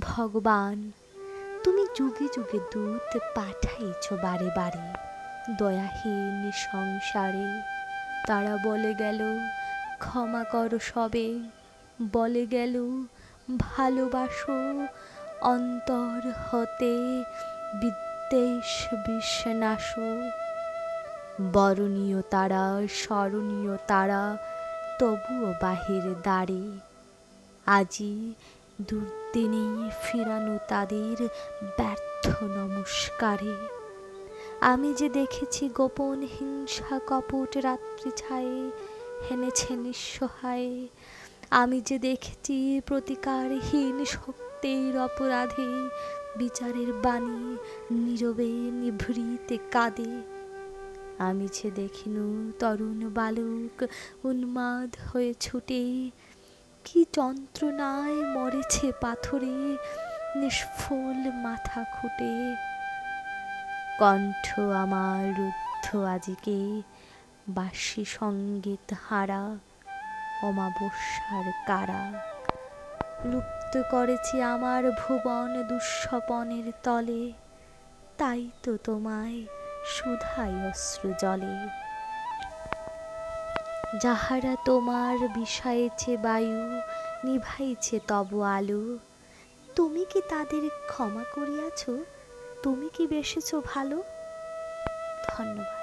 ভগবান, তুমি যুগে যুগে দূত পাঠাইছ বারে বারে। দয়াহীন সংসারে, তারা বলে গেল, ক্ষমা করো সবে। বলে গেল, ভালোবাসো অন্তর হতে, বিদ্বেষ বিশ্বাস বরণীয় তারা, স্মরণীয় তারা, তবুও বাহির দ্বারে। আজি দুর্দিনে ফিরানো তাদের ব্যর্থ নমস্কারে। আমি যে দেখেছি গোপন হিংসা কপট রাত্রি ছায়ে হেনেছে নিঃসহায়, আমি যে দেখেছি প্রতিকারহীন শক্তির অপরাধে বিচারের বাণী নীরবে নিভৃতে কাঁদে। আমি যে দেখিনু তরুণ বালক উন্মাদ হয়ে ছুটে কি যন্ত্রণায় মরেছে পাথরে, নিষ্ফল মাথা খুঁটে। কণ্ঠ আমার রুদ্ধ আজিকে, বাসি সংগীত হারা, অমাবস্যার কারা। লুপ্ত করেছি আমার ভুবন দুঃস্বপনের তলে, তাই তো তোমায় সুধাই অশ্রু জলে। যাহারা তোমার বিষয়েছে বায়ু, নিভাইছে তব আলো। তুমি কি তাদের ক্ষমা করিয়াছ? তুমি কি বেসেছ ভালো? ধন্যবাদ।